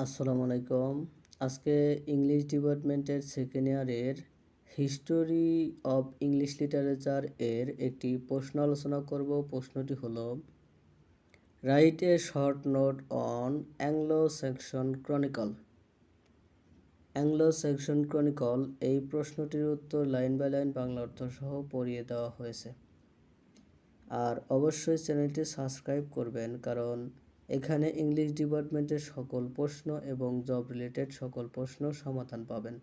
আসসালামু আলাইকুম আজকে ইংলিশ ডিপার্টমেন্টের সেকেন্ড ইয়ারের হিস্টোরি অফ ইংলিশ লিটারেচার এর একটি প্রশ্ন আলোচনা করব প্রশ্নটি হল write a short note on Anglo Saxon Chronicle Anglo Saxon Chronicle এই প্রশ্নটির উত্তর লাইন বাই লাইন বাংলা অর্থ সহ পড়িয়ে দেওয়া হয়েছে আর অবশ্যই চ্যানেলটি সাবস্ক্রাইব করবেন কারণ এখানে ইংলিশ ডিপার্টমেন্টের সকল প্রশ্ন এবং জব রিলেটেড সকল প্রশ্ন সমাধান পাবেন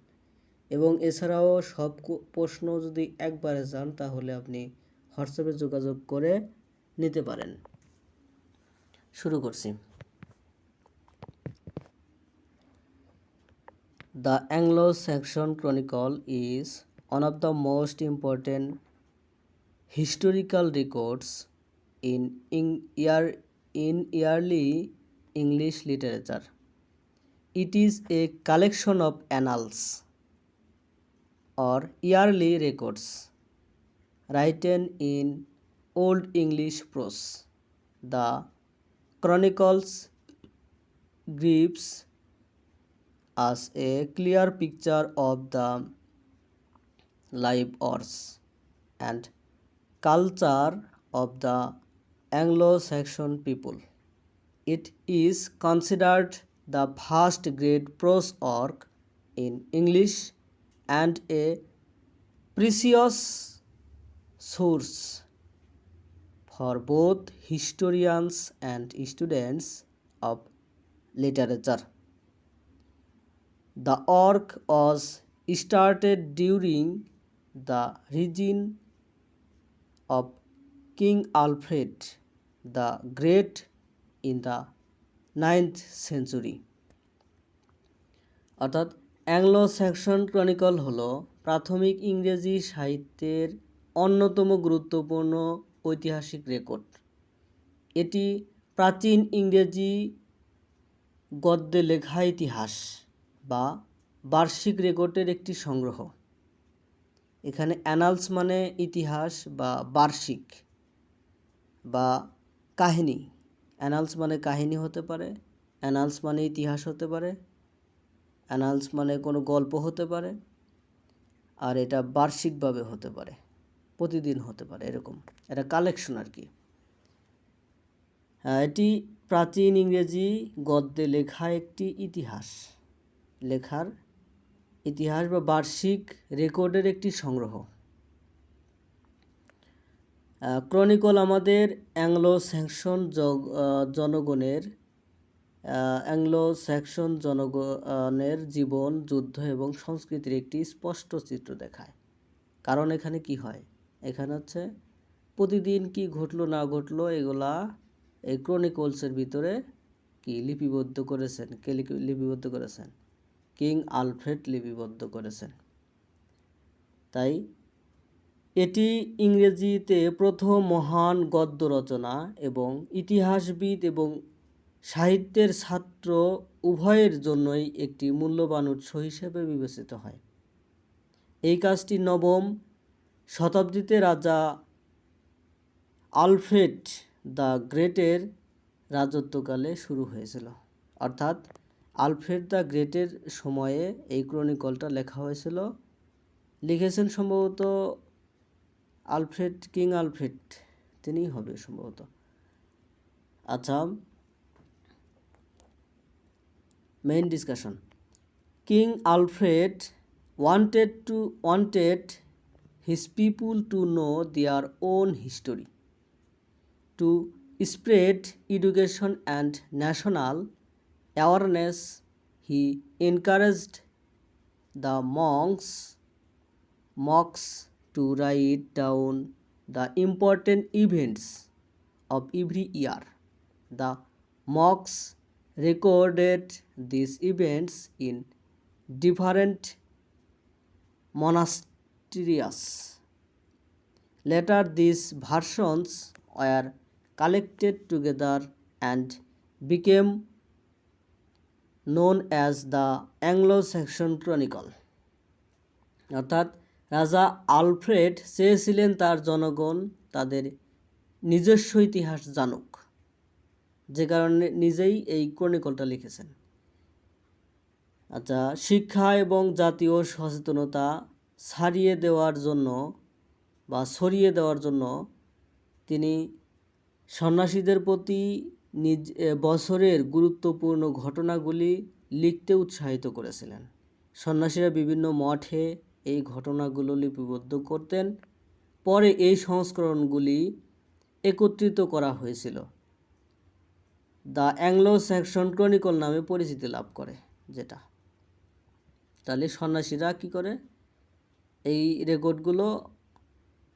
এবং এছাড়াও সব প্রশ্ন যদি একবারে যান তাহলে আপনি হোয়াটসঅ্যাপে যোগাযোগ করে নিতে পারেন শুরু করছি the Anglo Saxon Chronicle is one of the most important historical records in in year in early English literature. It is a collection of annals or yearly records written in Old English prose. The chronicles gives us a clear picture of the life, arts, and culture of the Anglo Saxon people. It is considered the first great prose work in English and a precious source for both historians and students of literature. The work was started during the reign of King Alfred the Great in the ninth century অর্থাৎ Anglo Saxon Chronicle হল প্রাথমিক ইংরেজি সাহিত্যের অন্যতম গুরুত্বপূর্ণ ঐতিহাসিক record এটি প্রাচীন ইংরেজি গদ্যে লেখা ইতিহাস বা বার্ষিক রেকর্ডের একটি সংগ্রহ এখানে অ্যানালস মানে ইতিহাস বা বার্ষিক বা কাহিনী অ্যানালস মানে কাহিনী হতে পারে অ্যানালস মানে ইতিহাস হতে পারে অ্যানালস মানে কোনো গল্প হতে পারে আর এটা বার্ষিকভাবে হতে পারে প্রতিদিন হতে পারে এরকম এটা কালেকশন আর কি এটি প্রাচীন ইংরেজি গদ্যে লেখা একটি ইতিহাস লেখার ইতিহাস বা বার্ষিক রেকর্ডের একটি সংগ্রহ ক্রনিকল আমাদের অ্যাংলো স্যাংশন জনগণের অ্যাংলো স্যাংশন জনগণের জীবন যুদ্ধ এবং সংস্কৃতির একটি স্পষ্ট চিত্র দেখায় কারণ এখানে কি হয় এখানে হচ্ছে প্রতিদিন কি ঘটলো না ঘটলো এগুলা এই ক্রনিকলসের ভিতরে কি লিপিবদ্ধ করেছেন কে লিপিবদ্ধ করেছেন কিং আলফ্রেড লিপিবদ্ধ করেছেন তাই এটি ইংরেজিতে প্রথম মহান গদ্য রচনা এবং ইতিহাসবিদ এবং সাহিত্যের ছাত্র উভয়ের জন্যই একটি মূল্যবান উৎস হিসেবে বিবেচিত হয় এই কাজটি নবম শতাব্দীতে রাজা আলফ্রেড দ্য গ্রেটের রাজত্বকালে শুরু হয়েছিল অর্থাৎ আলফ্রেড দ্য গ্রেটের সময়ে এই ক্রনিকলটা লেখা হয়েছিল লিখেছেন সম্ভবত আলফ্রেড কিং আলফ্রেড তিনিই হবে সম্ভবত আচ্ছা main discussion King Alfred wanted to wanted his people to know their own history to spread education and national awareness he encouraged the monks monks to write down the important events of every year. The monks recorded these events in different monasteries. Later, these versions were collected together and became known as the Anglo-Saxon Chronicle. অর্থাৎ রাজা Alfred চেয়েছিলেন তার জনগণ তাদের নিজস্ব ইতিহাস জানুক যে কারণে নিজেই এই ক্রনিকলটা লিখেছেন আচ্ছা শিক্ষা এবং জাতীয় সচেতনতা ছাড়িয়ে দেওয়ার জন্য বা ছড়িয়ে দেওয়ার জন্য তিনি সন্ন্যাসীদের প্রতি নিজ বছরের গুরুত্বপূর্ণ ঘটনাগুলি লিখতে উৎসাহিত করেছিলেন সন্ন্যাসীরা বিভিন্ন মঠে এই ঘটনাগুলো লিপিবদ্ধ করতেন পরে এই সংস্করণগুলি একত্রিত করা হয়েছিল দ্য অ্যাংলো স্যাকশন ক্রনিকল নামে পরিচিতি লাভ করে যেটা তাহলে সন্ন্যাসীরা কি করে এই রেকর্ডগুলো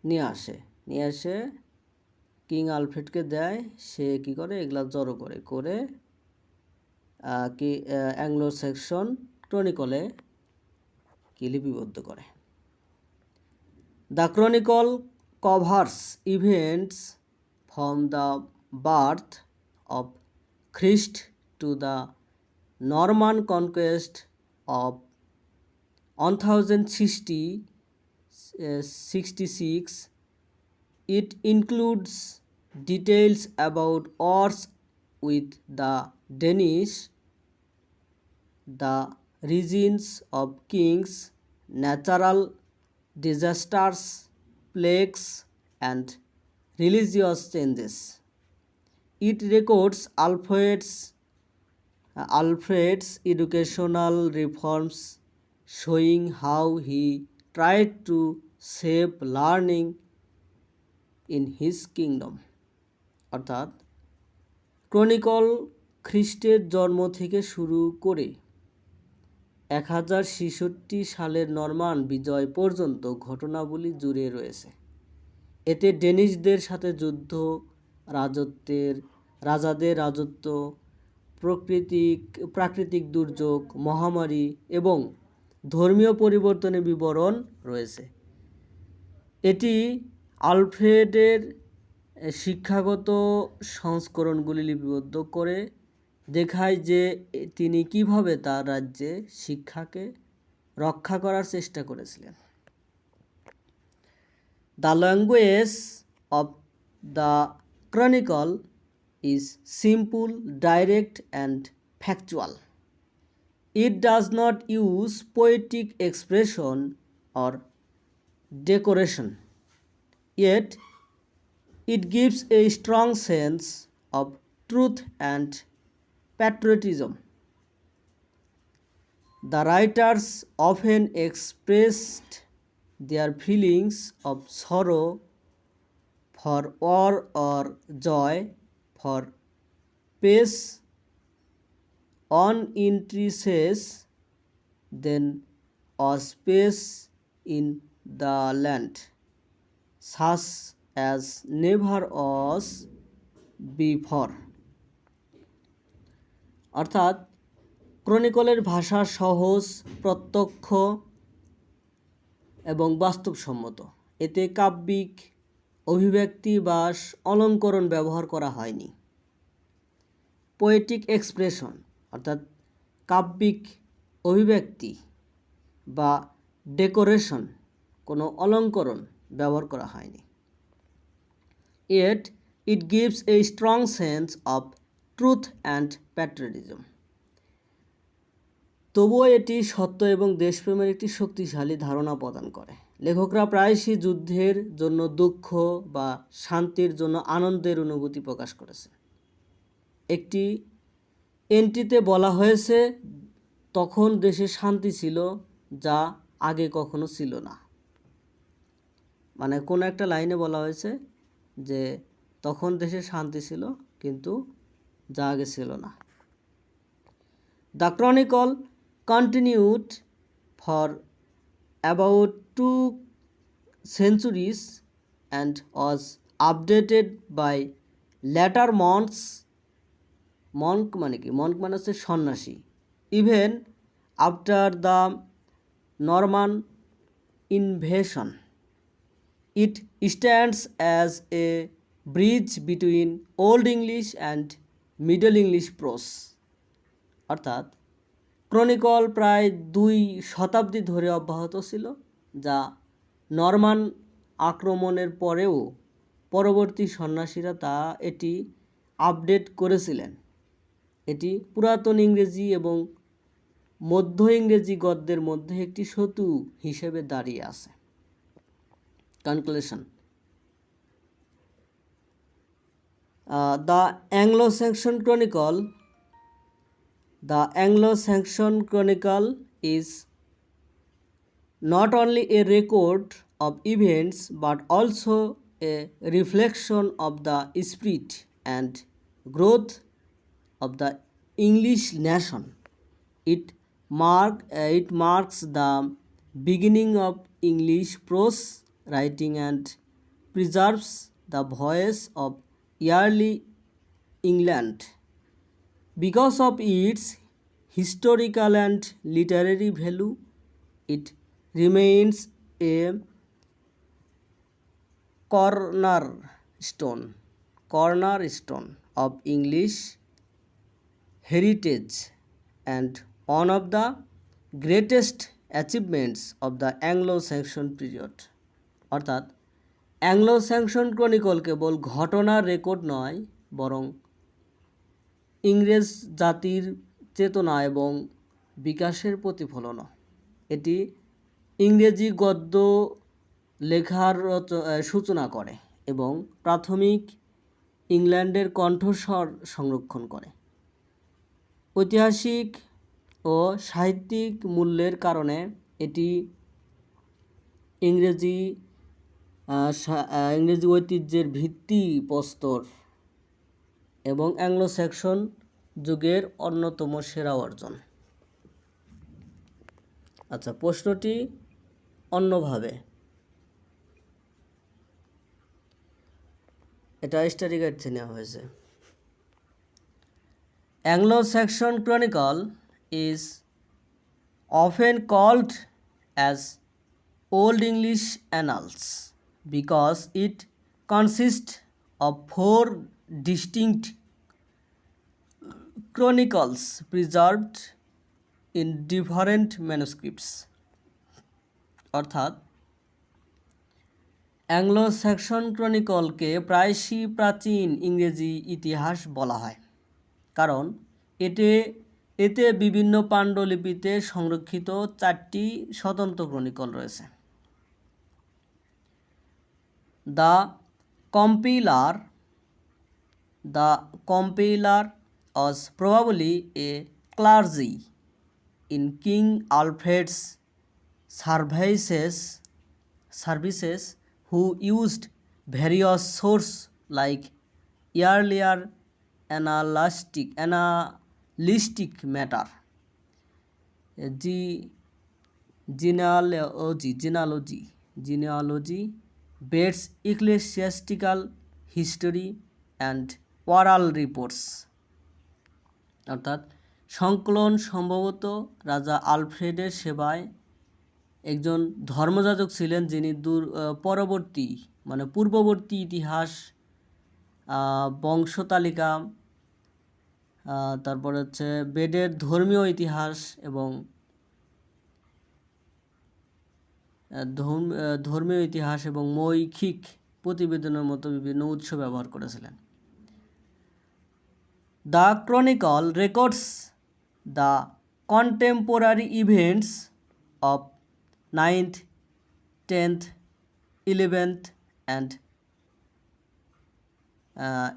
নিয়ে আসে নিয়ে এসে কিং আলফ্রেডকে দেয় সে কি করে এগুলা জড়ো করে করে কি অ্যাংলো স্যাকশন ক্রনিকলে কে লিপিবদ্ধ করে the chronicle covers events from the birth of Christ to the Norman conquest of one thousand sixty sixty six it includes details about wars with the Danish the reigns of kings natural disasters plagues and religious changes it records Alfred's Alfred's educational reforms showing how he tried to save learning in his kingdom অর্থাৎ chronicle খ্রিস্টের জন্ম থেকে শুরু করে এক হাজার ছেষট্টি সালের নরমান বিজয় পর্যন্ত ঘটনাবলি জুড়ে রয়েছে এতে ডেনিশদের সাথে যুদ্ধ রাজত্বের রাজাদের রাজত্ব প্রকৃতিক প্রাকৃতিক দুর্যোগ মহামারী এবং ধর্মীয় পরিবর্তনের বিবরণ রয়েছে এটি আলফ্রেডের শিক্ষাগত সংস্করণগুলি লিপিবদ্ধ করে দেখায় যে তিনি কিভাবে তার রাজ্যে শিক্ষাকে রক্ষা করার চেষ্টা করেছিলেন the language of the chronicle is simple direct and factual it does not use poetic expression or decoration yet it gives a strong sense of truth and patriotism. The writers often expressed their feelings of sorrow for war or joy, for peace, on entries, then a space in the land, such as never was before. অর্থাৎ ক্রনিকলের ভাষা সহজ প্রত্যক্ষ এবং বাস্তবসম্মত এতে কাব্যিক অভিব্যক্তি বা অলঙ্করণ ব্যবহার করা হয়নি পোয়েটিক এক্সপ্রেশন অর্থাৎ কাব্যিক অভিব্যক্তি বা ডেকোরেশন কোনো অলঙ্করণ ব্যবহার করা হয়নি yet it gives a strong sense of truth and patriotism তবুও এটি সত্য এবং দেশপ্রেমের একটি শক্তিশালী ধারণা প্রদান করে লেখকরা প্রায়শই যুদ্ধের জন্য দুঃখ বা শান্তির জন্য আনন্দের অনুভূতি প্রকাশ করেছে একটি এন্ট্রিতে বলা হয়েছে তখন দেশে শান্তি ছিল যা আগে কখনো ছিল না মানে কোনো একটা লাইনে বলা হয়েছে যে তখন দেশে শান্তি ছিল কিন্তু যা আগে ছিল না the chronicle continued for about two centuries and was updated by later monks monk মানে কি মন্ক মানে হচ্ছে সন্ন্যাসী even after the Norman invasion it stands as a bridge between Old English and Middle English prose অর্থাৎ chronicle প্রায় দুই শতাব্দী ধরে অব্যাহত ছিল যা নর্মান আক্রমণের পরেও পরবর্তী সন্ন্যাসীরা তা এটি আপডেট করেছিলেন এটি পুরাতন ইংরেজি এবং মধ্য ইংরেজি গদ্যের মধ্যে একটি সতু হিসেবে দাঁড়িয়ে আছে conclusion The Anglo Saxon Chronicle the Anglo Saxon Chronicle is not only a record of events but also a reflection of the spirit and growth of the English nation. It mark uh, it marks the beginning of English prose writing and preserves the voice of yearly England. Because of its historical and literary value, it remains a cornerstone, cornerstone of English heritage and one of the greatest achievements of the Anglo Saxon period অর্থাৎ Anglo Saxon chronicle কেবল ঘটনার record নয় বরং ইংরেজ জাতির চেতনা এবং বিকাশের প্রতিফলনও এটি ইংরেজি গদ্য লেখার সূচনা করে এবং প্রাথমিক ইংল্যান্ডের কণ্ঠস্বর সংরক্ষণ করে ঐতিহাসিক ও সাহিত্যিক মূল্যের কারণে এটি ইংরেজি ইংরেজি ঐতিহ্যের ভিত্তি প্রস্তর এবং অ্যাংলো স্যাকশন যুগের অন্যতম সেরা অর্জন আচ্ছা প্রশ্নটি অন্যভাবে এটা স্টাডি গাইড থেকে নেওয়া হয়েছে Anglo Saxon Chronicle is often called as Old English annals because it consist of four distinct chronicles preserved in different manuscripts অর্থাৎ অ্যাংলো স্যাকশন ক্রনিকলকে প্রায়শই প্রাচীন ইংরেজি ইতিহাস বলা হয় কারণ এতে এতে বিভিন্ন পাণ্ডুলিপিতে সংরক্ষিত চারটি স্বতন্ত্র ক্রনিকল রয়েছে The compiler was probably a clergy in King Alfred's services who used various sources like earlier analytic matter, genealogy Bede's ecclesiastical history and oral reports অর্থাৎ সংকলন সম্ভবত রাজা আলফ্রেডের সেবায় একজন ধর্মযাজক ছিলেন যিনি দূর পরবর্তী মানে পূর্ববর্তী ইতিহাস বংশতালিকা তারপর হচ্ছে বেডের ধর্মীয় ইতিহাস এবং ধর্মীয় ইতিহাস এবং মৌখিক প্রতিবেদনের মতো বিভিন্ন উৎস ব্যবহার করেছিলেন the chronicle records the contemporary events of ninth tenth eleventh and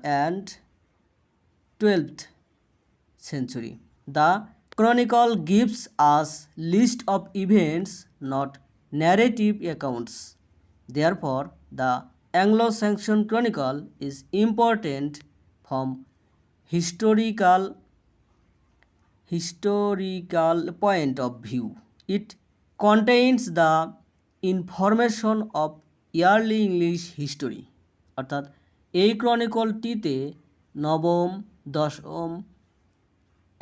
and twelfth century the chronicle gives us list of events not narrative accounts. Therefore, the Anglo Saxon Chronicle is important from historical historical point of view. It contains the information of early English history অর্থাৎ এই ক্রনিকলটিতে নবম দশম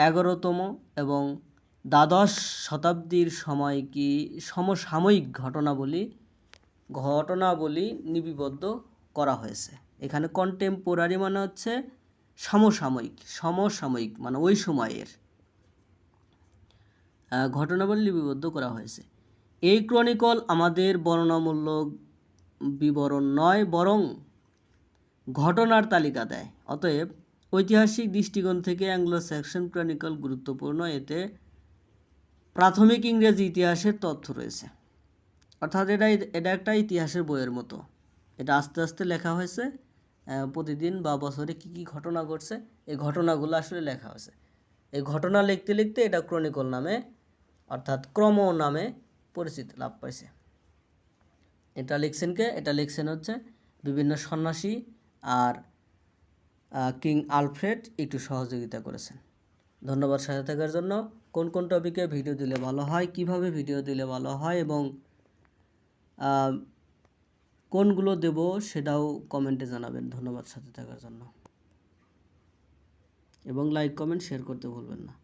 এগারোতম এবং দ্বাদশ শতাব্দীর সময় কি সমসাময়িক ঘটনাবলী ঘটনাবলী নিবিবদ্ধ করা হয়েছে এখানে কন্টেম্পোরারি মানে হচ্ছে সমসাময়িক সমসাময়িক মানে ওই সময়ের ঘটনাবলী লিপিবদ্ধ করা হয়েছে এই ক্রনিকল আমাদের বর্ণনামূলক বিবরণ নয় বরং ঘটনার তালিকা দেয় অতএব ঐতিহাসিক দৃষ্টিকোণ থেকে অ্যাংলো স্যাকশন ক্রনিকল গুরুত্বপূর্ণ এতে প্রাথমিক ইংরেজি ইতিহাসের তথ্য রয়েছে অর্থাৎ এটা এটা একটা ইতিহাসের বইয়ের মতো এটা আস্তে আস্তে লেখা হয়েছে প্রতিদিন বা বছরে কী কী ঘটনা ঘটছে এই ঘটনাগুলো আসলে লেখা হয়েছে এই ঘটনা লিখতে লিখতে এটা ক্রনিকল নামে অর্থাৎ ক্রম নামে পরিচিতি লাভ পাইছে এটা লিখছেন কে এটা লিখছেন হচ্ছে বিভিন্ন সন্ন্যাসী আর কিং আলফ্রেড একটু সহযোগিতা করেছেন ধন্যবাদ সাথে থাকার জন্য কোন কোন টপিকে ভিডিও দিলে ভালো হয় কিভাবে ভিডিও দিলে ভালো হয় এবং কোনগুলো দেব সেটাও কমেন্টে জানাবেন ধন্যবাদ সাথে থাকার জন্য এবং লাইক কমেন্ট শেয়ার করতে ভুলবেন না